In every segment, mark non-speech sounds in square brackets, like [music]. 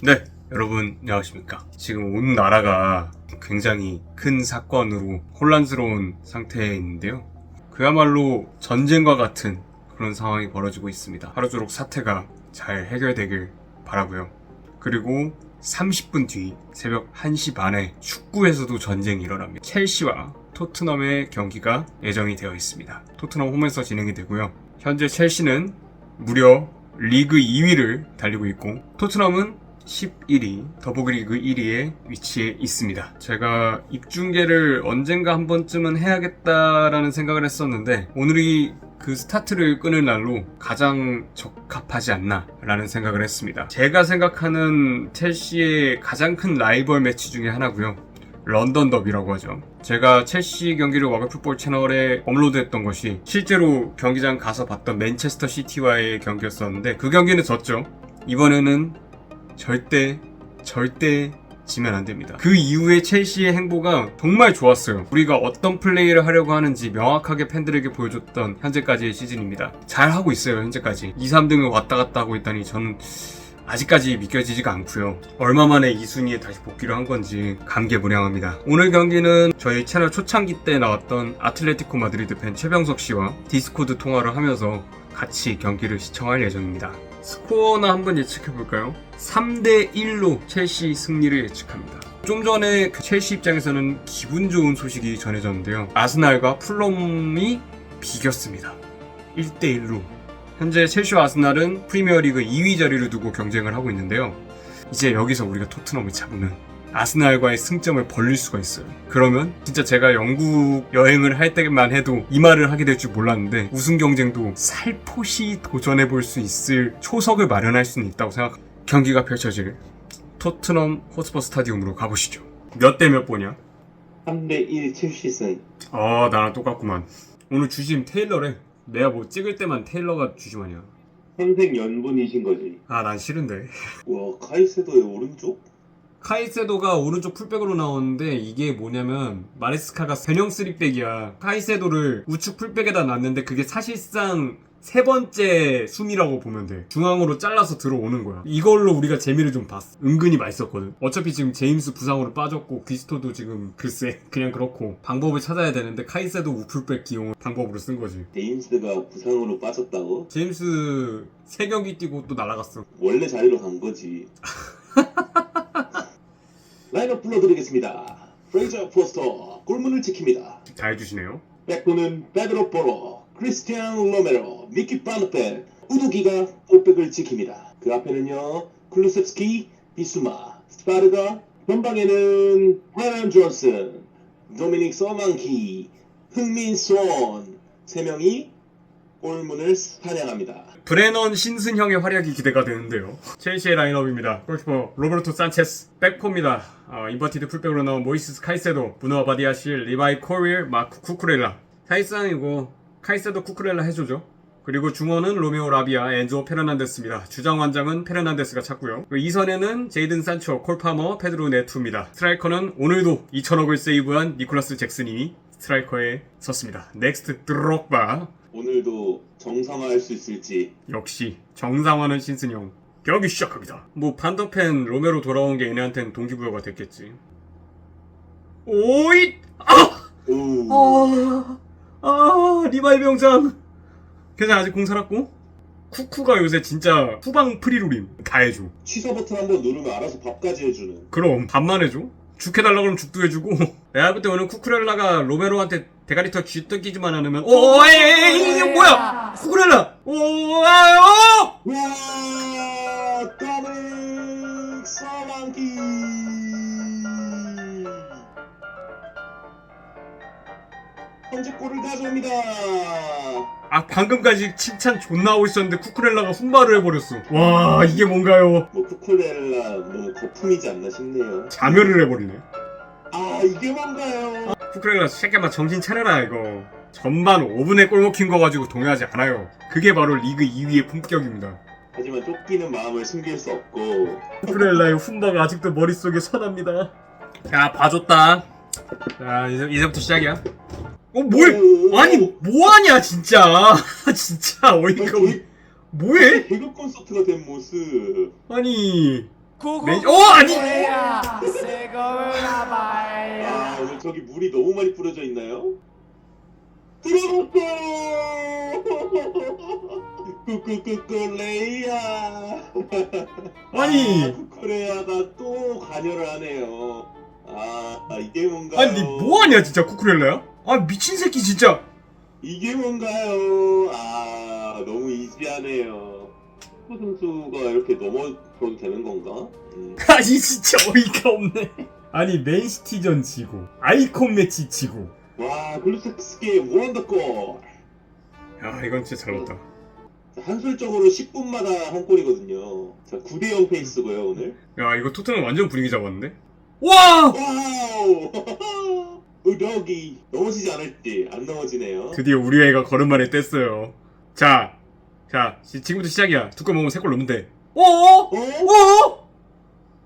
네, 여러분 안녕하십니까. 지금 온 나라가 굉장히 큰 사건으로 혼란스러운 상태에 있는데요. 그야말로 전쟁과 같은 그런 상황이 벌어지고 있습니다. 하루쪼록 사태가 잘 해결되길 바라고요. 그리고 30분 뒤 새벽 1시 반에 축구에서도 전쟁이 일어납니다. 첼시와 토트넘의 경기가 예정이 되어 있습니다. 토트넘 홈에서 진행이 되고요. 현재 첼시는 무려 리그 2위를 달리고 있고 토트넘은 11위, 더보그리그 1위에 위치해 있습니다. 제가 입중계를 언젠가 한 번쯤은 해야겠다라는 생각을 했었는데 오늘이 그 스타트를 끊을 날로 가장 적합하지 않나라는 생각을 했습니다. 제가 생각하는 첼시의 가장 큰 라이벌 매치 중에 하나고요. 런던 더비라고 하죠. 제가 첼시 경기를 와글풋볼 채널에 업로드했던 것이 실제로 경기장 가서 봤던 맨체스터 시티와의 경기였었는데 그 경기는 졌죠. 이번에는 절대 절대 지면 안 됩니다. 그 이후에 첼시의 행보가 정말 좋았어요. 우리가 어떤 플레이를 하려고 하는지 명확하게 팬들에게 보여줬던 현재까지의 시즌입니다. 잘 하고 있어요, 현재까지. 2, 3등을 왔다 갔다 하고 있다니 저는 아직까지 믿겨지지가 않고요. 얼마 만에 이 순위에 다시 복귀를 한 건지 감개무량합니다. 오늘 경기는 저희 채널 초창기 때 나왔던 아틀레티코 마드리드 팬 최병석 씨와 디스코드 통화를 하면서 같이 경기를 시청할 예정입니다. 스코어나 한번 예측해 볼까요? 3대 1로 첼시 승리를 예측합니다. 좀 전에 그 첼시 입장에서는 기분 좋은 소식이 전해졌는데요. 아스날과 풀럼이 비겼습니다. 1대 1로 현재 첼시와 아스날은 프리미어리그 2위 자리를 두고 경쟁을 하고 있는데요. 이제 여기서 우리가 토트넘을 잡으면 아스날과의 승점을 벌릴 수가 있어요. 그러면 진짜 제가 영국 여행을 할 때만 해도 이 말을 하게 될 줄 몰랐는데 우승 경쟁도 살포시 도전해 볼 수 있을 초석을 마련할 수는 있다고 생각. 경기가 펼쳐질 토트넘 호스퍼 스타디움으로 가보시죠. 몇 대 몇 보냐? 3대1 첼시승 아 나랑 똑같구만. 오늘 주심 테일러래. 내가 뭐 찍을 때만 테일러가 주심하냐. 선생 연분이신 거지 아 난 싫은데. 와 카이세도의 오른쪽? 카이세도가 오른쪽 풀백으로 나오는데 이게 뭐냐면 마레스카가 변형 3백이야. 카이세도를 우측 풀백에다 놨는데 그게 사실상 세 번째 숨이라고 보면 돼. 중앙으로 잘라서 들어오는 거야. 이걸로 우리가 재미를 좀 봤어. 은근히 맛있었거든. 어차피 지금 제임스 부상으로 빠졌고 귀스토도 지금 글쎄 그냥 그렇고 방법을 찾아야 되는데 카이세도 우풀백 기용 방법으로 쓴 거지. 데인스가 부상으로 빠졌다고? 제임스 세 경기 뛰고 또 날아갔어. 원래 자리로 간 거지 [laughs] 라인업 불러드리겠습니다. 프레이저 포스터 골문을 지킵니다. 잘 해주시네요. 백도는 베드로 포로 크리스티안 로메로 미키 파누펠 우두기가 골백을 지킵니다. 그 앞에는요 클루셉스키 비수마 스파르가 전방에는 헤란 존슨 도미닉 서망키 흥민손 세 명이 골문을 사냥합니다 브레넌 신슨형의 활약이 기대가 되는데요. 첼시의 라인업입니다. 골키퍼 로베르토 산체스, 백포입니다. 어, 인버티드 풀백으로 나온 모이스 카이세도, 부노아 바디아실, 리바이 코리엘, 마크 쿠쿠렐라. 사실상 이거 카이세도 쿠쿠렐라 해줘죠. 그리고 중원은 로메오 라비아, 엔조 페르난데스입니다. 주장 완장은 페르난데스가 찾고요. 그리고 이선에는 제이든 산초, 콜파머, 페드로 네투입니다. 스트라이커는 오늘도 2천억을 세이브한 니콜라스 잭슨이 스트라이커에 섰습니다. 넥스트 드록바, 오늘도 정상화할 수 있을지 역시 정상화는 신승형 경기 시작합니다. 뭐 반더팬 로메로 돌아온 게 얘네한테는 동기부여가 됐겠지. 오잇! 아! 오. 아! 아! 리바이 병장! 괜찮아 아직 공 살았고? 쿠쿠가 요새 진짜 후방 프리롤임 다 해줘. 취소 버튼 한번 누르면 알아서 밥까지 해주는 그럼 밥만 해줘? 죽 해달라 그러면 죽도 해주고 [laughs] 내가 볼때 오늘 쿠쿠렐라가 로메로한테 대가리 터 쥐뜯기지만 않으면 오 에이 이게 뭐야? 쿠쿠렐라! 오 아, 오! 와 더믹 서랑기. 선제골을 가져옵니다. 아 방금까지 칭찬 존나 하고 있었는데 쿠쿠렐라가 훈발을 해버렸어. 와 이게 뭔가요? 뭐 쿠쿨렐라 너무 거품이지 않나 싶네요. 자멸을 해버리네. 아 이게 뭔가요 쿠쿠렐라 새끼만 정신 차려라 이거. 전반 5분에 골 먹힌 거 가지고 동의하지 않아요. 그게 바로 리그 2위의 품격입니다. 하지만 쫓기는 마음을 숨길 수 없고. 쿠쿠렐라의 [laughs] 훈바가 아직도 머릿속에 선합니다. 야 봐줬다. 자 이제, 이제부터 시작이야. 어 뭘? 아니 뭐하냐 진짜. [laughs] 진짜 어이가 없네 뭐해? 개그 콘서트가 된 모습. 아니 메이- 어, 아니! 아 오늘 저기 물이 너무 많이 뿌려져 있나요? 들어갔어! 꾸꾸꾸꾸 레이야 아니. 아, 쿠쿠레야가 또 관여를 하네요 아, 아, 이게 뭔가요? 아니 니 뭐하냐 진짜 쿠쿠렐라야? 아 미친 새끼 진짜 이게 뭔가요? 아 너무 이지하네요 축구 선수가 이렇게 넘어 져도 되는 건가? 음. [laughs] 아니 진짜 어이가 없네 아니 맨시티전 지고 아이콘 매치 지고 와 글루스키의 원더골 야 이건 진짜 잘 자, 한술적으로 10분마다 한 골이거든요. 자, 9대0 페이스고요, 오늘. 야 이거 토트넘 완전 분위기 잡았는데? 와! 와우! 우덕이 넘어지지 않을지 안 넘어지네요. 드디어 우리 애가 걸음만에 뗐어요 자, 자 시- 지금부터 시작이야 두골 먹으면 세골 넣으면 돼 어어? 어? 어어?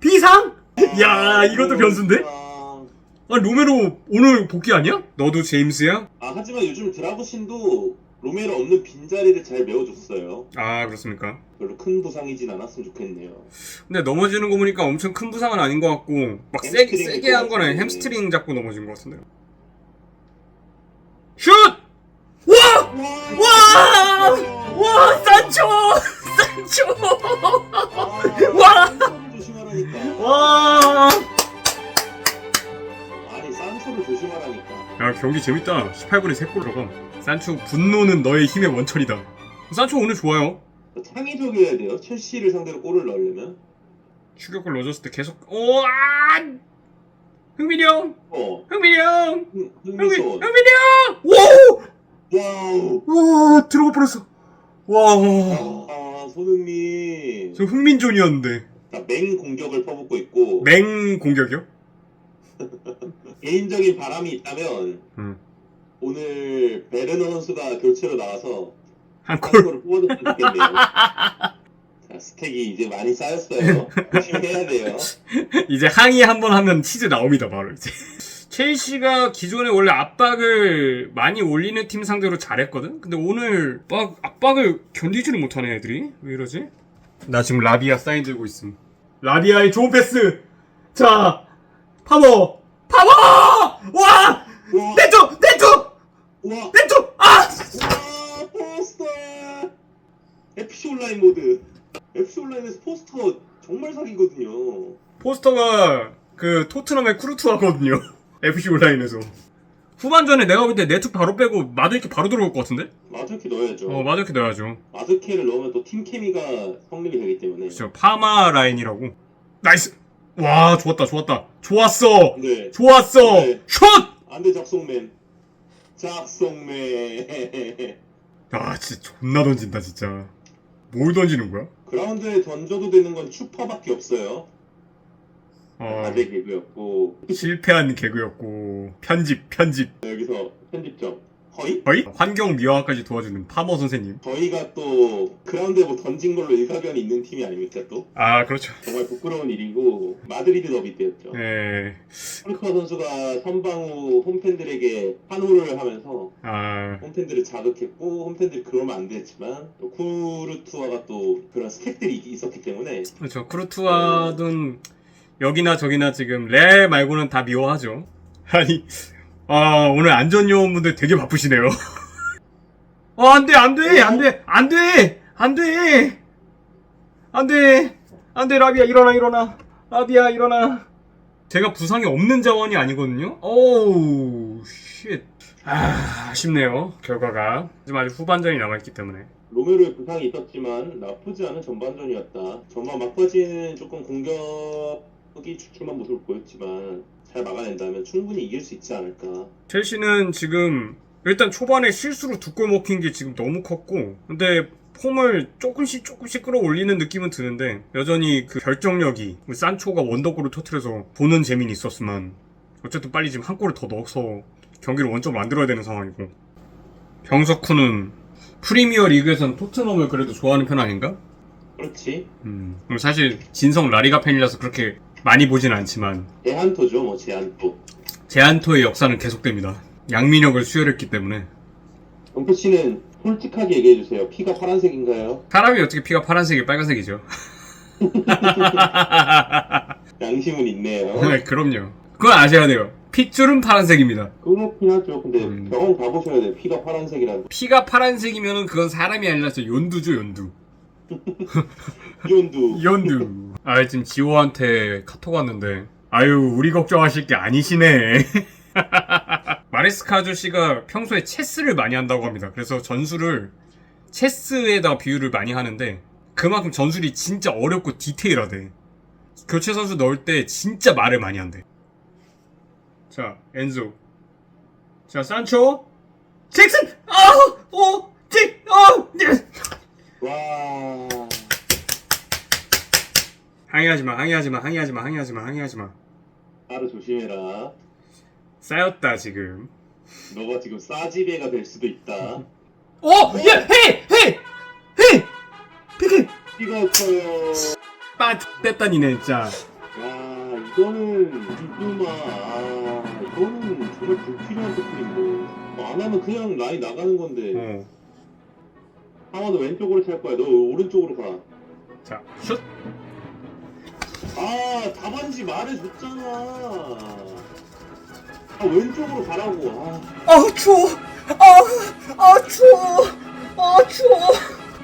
비상? 야 이것도 변수인데? 아, 아 로메로 오늘 복귀 아니야? 너도 제임스야? 아, 하지만 요즘 드라고신도 로메로 없는 빈자리를 잘 메워줬어요. 아 그렇습니까? 별로 큰 부상이진 않았으면 좋겠네요. 근데 넘어지는 거 보니까 엄청 큰 부상은 아닌 것 같고 막 세게, 햄스트링일 세게 것 한 거는 같은데. 햄스트링 잡고 넘어진 것 같은데요 슛! 와! 와! 와 산초! [laughs] 산초! 경기 재밌다 18분에 3골 들어가 산초 분노는 너의 힘의 원천이다 산초 오늘 좋아요 창의적이어야 돼요. 첼시를 상대로 골을 넣으려면. 추격골 넣어줬을 때 계속 오! 아! 흥민이 형! 어, 흥민이 형! 흥- 흥민, 흥미손. 흥민이 형! 오! 와우. 와 들어가 버렸어 와 아, 손흥민. 저 흥민존이었는데 자, 맹 공격을 퍼붓고 있고 맹 공격이요? [laughs] 개인적인 바람이 있다면 음. 오늘 베르너 선수가 교체로 나와서 한골 한골을 뽑아줬으면 좋겠네요. [laughs] 자, 스택이 이제 많이 쌓였어요. 열심히 해야 돼요. [laughs] 이제 항의 한 번 하면 치즈 나옵니다 바로 이제 첼시가 기존에 원래 압박을 많이 올리는 팀 상대로 잘했거든? 근데 오늘 막 압박을 견디지를 못하네 애들이 왜 이러지? 나 지금 라비아 사인 들고 있음 라비아의 좋은 패스 자 파머 파머 와 와, 네트 네트 와, 네트 아 와, 포스터! FC 온라인 모드. FC 온라인에서 포스터 정말 사기거든요. 포스터가 그 토트넘의 쿠르투아거든요. [laughs] FC 온라인에서. 후반전에 내가 볼 때 네트 바로 빼고 마드리키 바로 들어올 것 같은데? 마즈케 넣어야죠. 어 마드리키 넣어야죠. 마즈케를 넣으면 또 팀 케미가 성립이 되기 때문에. 그렇죠. 파마 라인이라고. 나이스. 와 좋았다 좋았다. 좋았어. 네. 좋았어. 네. 슛. 안돼 작송맨. 작송맨. 아 진짜 존나 던진다 진짜. 뭘 던지는 거야? 그라운드에 던져도 되는 건 슈퍼밖에 없어요. 어, 아재 개그였고 실패한 개그였고 편집 편집 여기서 편집점 허이? 거의 환경 미화까지 도와주는 파머 선생님. 저희가 또 그라운드에 뭐 던진 걸로 일가견이 있는 팀이 아닙니까 또? 아 그렇죠. 정말 부끄러운 일이고 마드리드 더비 때였죠. 예. 폴커 선수가 선방 후 홈팬들에게 환호를 하면서 아 홈팬들을 자극했고 홈팬들이 그러면 안 됐지만 또 쿠르투아가 또 그런 스택들이 있었기 때문에 그렇죠. 크루투아든 여기나 저기나 지금 레 말고는 다 미워하죠. [laughs] 아니, 아 오늘 안전요원분들 되게 바쁘시네요. [laughs] 어 안 돼 안 돼 안 돼 안 돼 안 돼 안 돼 안 돼 라비아 일어나 일어나 라비아 일어나. 제가 부상이 없는 자원이 아니거든요. 오우 쉣. 아 아쉽네요 결과가. 지금 아직 후반전이 남아있기 때문에. 로메로의 부상이 있었지만 나쁘지 않은 전반전이었다. 전반 막바지는 조금 공격 이 주춤한 모습을 보였지만 잘 막아낸다면 충분히 이길 수 있지 않을까. 첼시는 지금 일단 초반에 실수로 두 골 먹힌 게 지금 너무 컸고 근데 폼을 조금씩 조금씩 끌어올리는 느낌은 드는데 여전히 그 결정력이 산초가 원더골을 터트려서 보는 재미는 있었지만 어쨌든 빨리 지금 한 골을 더 넣어서 경기를 원점 만들어야 되는 상황이고 병석쿠는 프리미어 리그에선 토트넘을 그래도 좋아하는 편 아닌가? 그렇지. 음, 사실 진성 라리가 팬이라서 그렇게 많이 보진 않지만 제한토죠, 뭐 제한토. 제안토의 역사는 계속됩니다. 양민혁을 수혈했기 때문에 은표 씨는 솔직하게 얘기해 주세요. 피가 파란색인가요? 사람이 어떻게 피가 파란색이 빨간색이죠? [laughs] 양심은 있네요. [laughs] 네, 그럼요. 그건 아셔야 돼요. 핏줄은 파란색입니다. 그렇긴 하죠. 근데 음. 병원 가보셔야 돼요. 피가 파란색이라는 피가 파란색이면 그건 사람이 아니라 저 연두죠, 연두. 이온두. [laughs] 연두. 아, 지금 지호한테 카톡 왔는데, 아유, 우리 걱정하실 게 아니시네. [laughs] 마리스카 아저씨가 평소에 체스를 많이 한다고 합니다. 그래서 전술을 체스에다 비유를 많이 하는데, 그만큼 전술이 진짜 어렵고 디테일하대. 교체 선수 넣을 때 진짜 말을 많이 한대. 자, 엔조. 자, 산초. 잭슨! 아! 오! 잭! 아! 네. 와. 항의하지 마, 항의하지 마, 항의하지 마, 항의하지 마, 항의하지 마. 나를 조심해라. 쌓였다, 지금. 너가 지금 싸지배가 될 수도 있다. 어! 야! 헤이! 헤이! 헤이! 피디! 피가 없어요. 빠, 뺐다니네, 진짜. 야, 이거는 이구마. 아, 이거는 정말 불필요한 토큰인데. 안 하면 그냥 라인 나가는 건데. 어. 하나도 왼쪽으로 찰 거야. 너 오른쪽으로 가. 자, 슛! 아, 답안지 말해줬잖아. 아, 왼쪽으로 가라고. 아, 아, 추워! 아, 아, 추워! 아, 추워!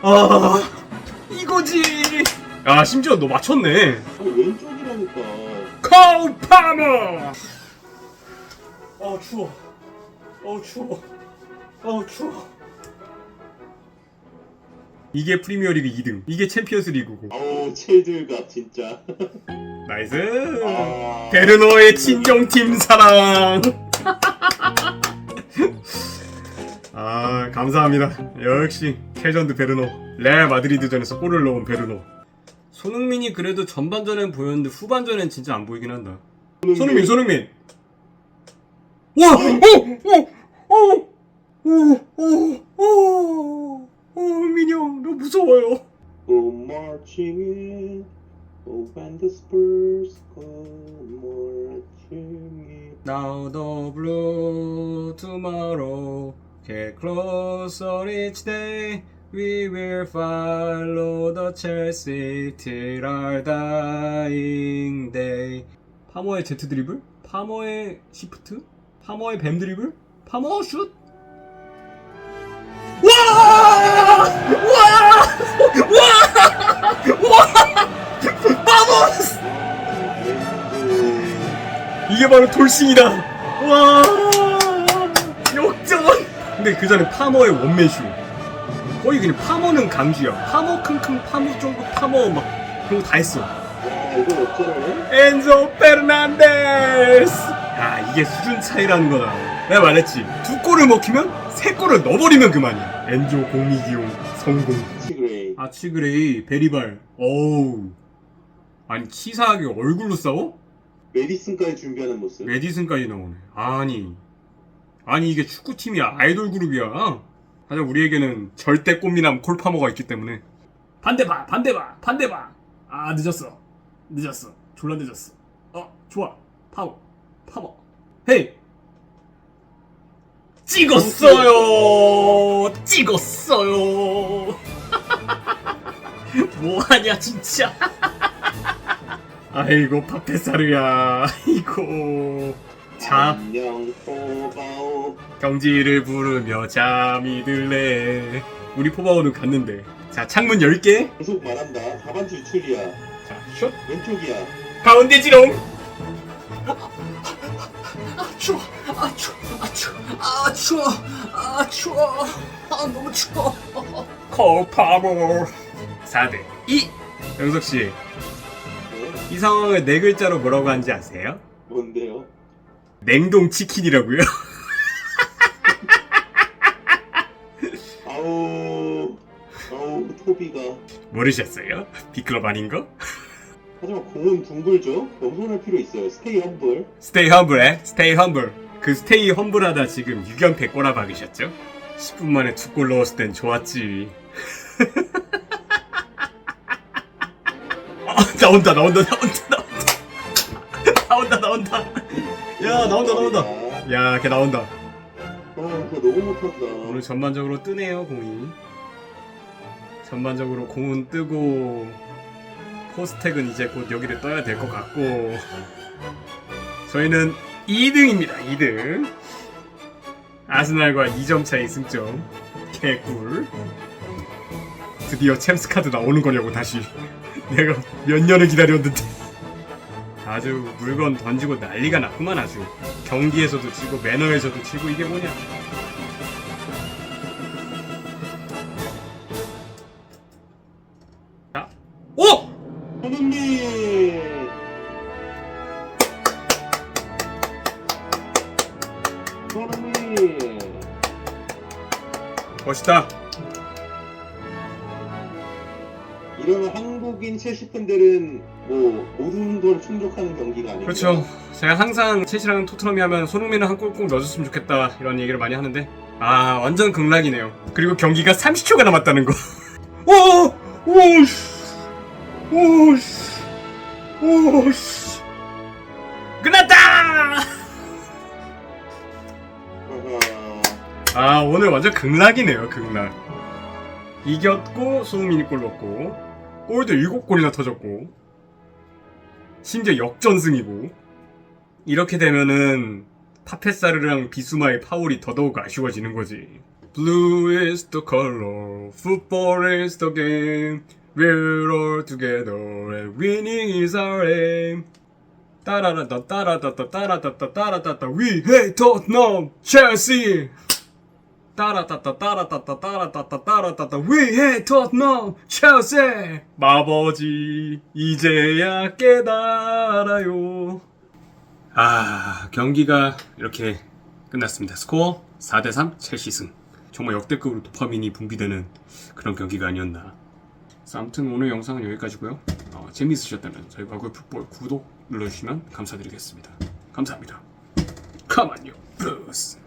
아, 이거지! 아, 심지어 너 맞췄네. 아니, 왼쪽이라니까. 카우 파머! 어 추워. 어 추워. 어 추워. 이게 프리미어리그 2등. 이게 챔피언스 리그고. 아우, 칠들갑, 진짜. [laughs] 나이스. 아, 베르너의 친정팀 사랑. [laughs] 아 감사합니다. 역시 캐전드 베르노. 레알 마드리드전에서 골을 넣은 베르노. 손흥민이 그래도 전반전엔 보였는데 후반전엔 진짜 안 보이긴 한다. 손흥민, 손흥민. 와, 오, 오, 오, 오, 오, 오, 오, 민이 형, 너 무서워요. Go marching in. Oh, when the Spurs go marching in. Now the blue tomorrow get closer each day. We will follow the Chelsea till our dying day. 파머의 제트 드리블? 파머의 시프트? 파머의 뱀 드리블? 파머 슛? 와! 아, 이게 바로 돌싱이다. 와 역전. 근데 그 전에 파머의 원맨쇼. 거의 그냥 파머는 강주야. 파머 킁킁 파머 쫑긋 파머 막 그런 거 다 했어. 엔조 페르난데스. 야 이게 수준 차이라는 거다. 내가 말했지. 두 골을 먹히면 세 골을 넣어버리면 그만이야. 엔조 공미기용 성공. 치그레이. 아 치그레이 베리발. 어우. 아니 치사하게 얼굴로 싸워? 메디슨까지 준비하는 모습. 메디슨까지 나오네. 아니. 아니, 이게 축구팀이야. 아이돌 그룹이야. 하지만 우리에게는 절대 꽃미남 콜파머가 있기 때문에. 반대 봐, 반대 봐, 반대 봐. 아, 늦었어. 늦었어. 졸라 늦었어. 어, 좋아. 파워. 파워. 헤이! 찍었어요! 찍었어요! 뭐하냐, 진짜. 아이고, 파페사르야. 아이고. 자, 안녕, 포바오. 경지를 부르며 잠이 들래. 우리 포바오는 갔는데. 자, 창문 10개. 계속 말한다. 다반주 유출이야. 자, 슛. 왼쪽이야. 가운데 지롱. 아, 추워. 아, 추워. 아, 추워. 아, 추워. 아, 추워. 아, 너무 추워. 콜파모. 4대 2. 영석 씨, 어? 이 상황을 네 글자로 뭐라고 하는지 아세요? 뭔데요? 냉동 치킨이라고요. [laughs] 아우, 아우, 토비가. 모르셨어요? 비클럽 아닌 거? 하지만 공은 둥글죠? 겸손할 필요 있어요. 스테이 험블. 스테이 험블에 스테이 험블 그 스테이 험블하다 지금 6연패 꼬라박으셨죠? 10분 만에 두 골 넣었을 땐 좋았지 [laughs] 아, 나온다 나온다 나온다 나온다 [laughs] 나온다 나온다 야 나온다 나온다 야 걔 나온다 아, 그거 너무 못한다. 오늘 전반적으로 뜨네요 공이 전반적으로 공은 뜨고 포스텍은 이제 곧 여기를 떠야 될 것 같고 저희는 2등입니다. 2등. 아스날과 2점 차이 승점. 개꿀. 드디어 챔스 카드 나오는 거냐고 다시. 내가 몇 년을 기다렸는데. 아주 물건 던지고 난리가 났구만 아주. 경기에서도 치고 매너에서도 치고 이게 뭐냐. 자, 오! 손흥민! 손흥민! 멋있다. 이러면 한국인 첼시 팬들은 뭐 모든 걸 충족하는 경기가 아니고 그렇죠. 제가 항상 첼시랑 토트넘이 하면 손흥민은 한 골 꼭 넣어줬으면 좋겠다 이런 얘기를 많이 하는데 아 완전 극락이네요. 그리고 경기가 30초가 남았다는 거. [laughs] 오! 오 씨! 오 씨! 오 씨! 끝났다! 아하, 아 오늘 완전 극락이네요 극락. 이겼고 손흥민이 골 넣고 골도 7골이나 터졌고 심지어 역전승이고 이렇게 되면은 파페사르랑 비수마의 파울이 더더욱 아쉬워지는 거지. Blue is the color, football is the game. We're all together and winning is our aim. 따라라따 따라따따 따라따따 따라따따 We hate Tottenham, Chelsea. 따라따따 따라따따 따라따따 따라따따 hate Tottenham, Chelsea. 마버지 이제야 깨달아요. 아 경기가 이렇게 끝났습니다. 스코어 4대3 첼시 승. 정말 역대급으로 도파민이 분비되는 그런 경기가 아니었나. 아무튼 오늘 영상은 여기까지고요. 어, 재미있으셨다면 저희 과거 풋볼 구독 눌러주시면 감사드리겠습니다. 감사합니다. 가만요. 블루스.